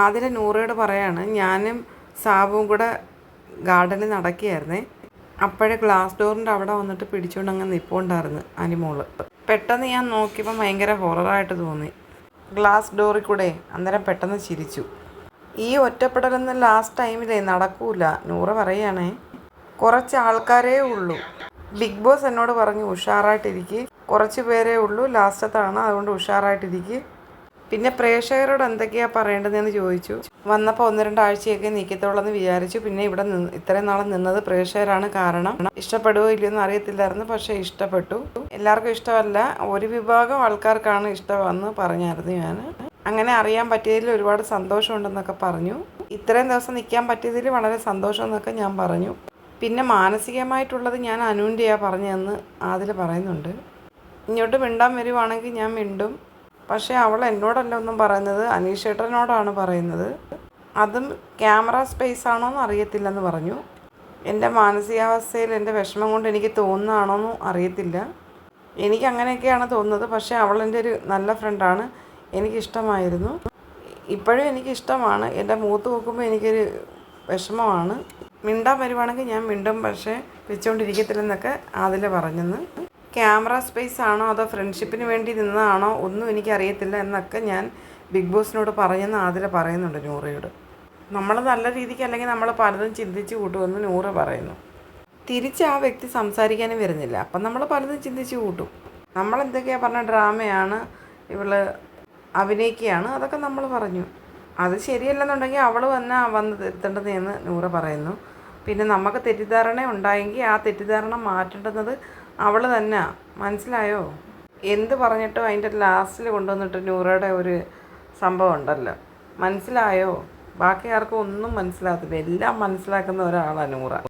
ആതിര നൂറയോട് പറയാണ് ഞാനും സാബുവും കൂടെ ഗാർഡനിൽ നടക്കുകയായിരുന്നേ. അപ്പോഴേ ഗ്ലാസ് ഡോറിന്റെ അവിടെ വന്നിട്ട് പിടിച്ചുകൊണ്ട് അങ്ങ് നിൽപ്പുണ്ടായിരുന്നു അനിമോൾ പെട്ടെന്ന് ഞാൻ നോക്കിയപ്പോൾ ഭയങ്കര ഹൊററായിട്ട് തോന്നി. ഗ്ലാസ് ഡോറിൽ കൂടെ അന്നേരം പെട്ടെന്ന് ചിരിച്ചു. ഈ ഒറ്റപ്പെടലൊന്നും ലാസ്റ്റ് ടൈമിലേ നടക്കൂല നൂറ പറയുകയാണേ കുറച്ച് ആൾക്കാരേ ഉള്ളൂ. ബിഗ് ബോസ് എന്നോട് പറഞ്ഞു ഉഷാറായിട്ടിരിക്കുക കുറച്ച് പേരേ ഉള്ളൂ ലാസ്റ്റത്താണ് അതുകൊണ്ട് ഉഷാറായിട്ടിരിക്കുക പിന്നെ പ്രേക്ഷകരോട് എന്തൊക്കെയാ പറയേണ്ടതെന്ന് ചോദിച്ചു. വന്നപ്പോൾ ഒന്ന് രണ്ടാഴ്ചയൊക്കെ നിൽക്കത്തുള്ളെന്ന് വിചാരിച്ചു. പിന്നെ ഇവിടെ നിന്ന് ഇത്രയും നാളെ നിന്നത് പ്രേക്ഷകരാണ് കാരണം ഇഷ്ടപ്പെടുവോ ഇല്ലയോ എന്ന് അറിയത്തില്ലായിരുന്നു. പക്ഷേ ഇഷ്ടപ്പെട്ടു. എല്ലാവർക്കും ഇഷ്ടമല്ല. ഒരു വിഭാഗം ആൾക്കാർക്കാണ് ഇഷ്ടമെന്ന് പറഞ്ഞായിരുന്നു ഞാൻ അങ്ങനെ അറിയാൻ പറ്റിയതിൽ ഒരുപാട് സന്തോഷമുണ്ടെന്നൊക്കെ പറഞ്ഞു. ഇത്രയും ദിവസം നിൽക്കാൻ പറ്റിയതിൽ വളരെ സന്തോഷം എന്നൊക്കെ ഞാൻ പറഞ്ഞു. പിന്നെ മാനസികമായിട്ടുള്ളത് ഞാൻ അനുവിന്റെയാണ് പറഞ്ഞതെന്ന് അതിൽ പറയുന്നുണ്ട്. ഇങ്ങോട്ട് മിണ്ടാൻ വരുവാണെങ്കിൽ ഞാൻ മിണ്ടും. പക്ഷേ അവൾ എന്നോടല്ല ഒന്നും പറയുന്നത്. അനീഷേട്ടനോടാണ് പറയുന്നത്. അതും ക്യാമറ സ്പേസ് ആണോ എന്ന് അറിയത്തില്ലെന്ന് പറഞ്ഞു. എന്റെ മാനസികാവസ്ഥയിൽ എന്റെ വിഷമം കൊണ്ട് എനിക്ക് തോന്നുന്നതാണോന്നും അറിയത്തില്ല. എനിക്ക് അങ്ങനെയൊക്കെയാണ് തോന്നുന്നത്. പക്ഷേ അവൾ എന്റെ ഒരു നല്ല ഫ്രണ്ടാണ് എനിക്കിഷ്ടമായിരുന്നു. ഇപ്പോഴും എനിക്കിഷ്ടമാണ്. എന്റെ മൂത്ത് നോക്കുമ്പോൾ എനിക്കൊരു വിഷമമാണ്. മിണ്ടാൻ വരുവാണെങ്കിൽ ഞാൻ മിണ്ടും പക്ഷേ വെച്ചുകൊണ്ടിരിക്കത്തില്ലെന്നൊക്കെ അതിൽ പറഞ്ഞെന്ന്. ക്യാമറ സ്പേസ് ആണോ അതോ ഫ്രണ്ട്ഷിപ്പിന് വേണ്ടി നിന്നതാണോ ഒന്നും എനിക്കറിയത്തില്ല എന്നൊക്കെ ഞാൻ ബിഗ് ബോസിനോട് പറഞ്ഞെന്ന് ആതിര പറയുന്നുണ്ട് നൂറയോട്. നമ്മൾ നല്ല രീതിക്ക് അല്ലെങ്കിൽ നമ്മൾ പലതും ചിന്തിച്ച് കൂട്ടുമെന്ന് നൂറ പറയുന്നു. തിരിച്ച് ആ വ്യക്തി സംസാരിക്കാനും വരുന്നില്ല. അപ്പം നമ്മൾ പലതും ചിന്തിച്ച് കൂട്ടും. നമ്മൾ എന്തൊക്കെയാണ് പറഞ്ഞ ഡ്രാമയാണ് ഇവൾ അഭിനയിക്കുകയാണ് അതൊക്കെ നമ്മൾ പറഞ്ഞു. അത് ശരിയല്ലെന്നുണ്ടെങ്കിൽ അവൾ വന്ന വന്ന് തിരുത്തേണ്ടത് എന്ന് നൂറ പറയുന്നു. പിന്നെ നമുക്ക് തെറ്റിദ്ധാരണ ഉണ്ടായെങ്കിൽ ആ തെറ്റിദ്ധാരണ മാറ്റേണ്ടുന്നത് അവൾ തന്നെ. മനസ്സിലായോ? എന്ത് പറഞ്ഞിട്ടും അതിന്റെ ലാസ്റ്റിൽ കൊണ്ടുവന്നിട്ട് നൂറയുടെ ഒരു സംഭവം ഉണ്ടല്ലോ. മനസ്സിലായോ? ബാക്കി ആർക്കും ഒന്നും മനസ്സിലാകത്തില്ല. എല്ലാം മനസ്സിലാക്കുന്ന ഒരാളാണ് നൂറ.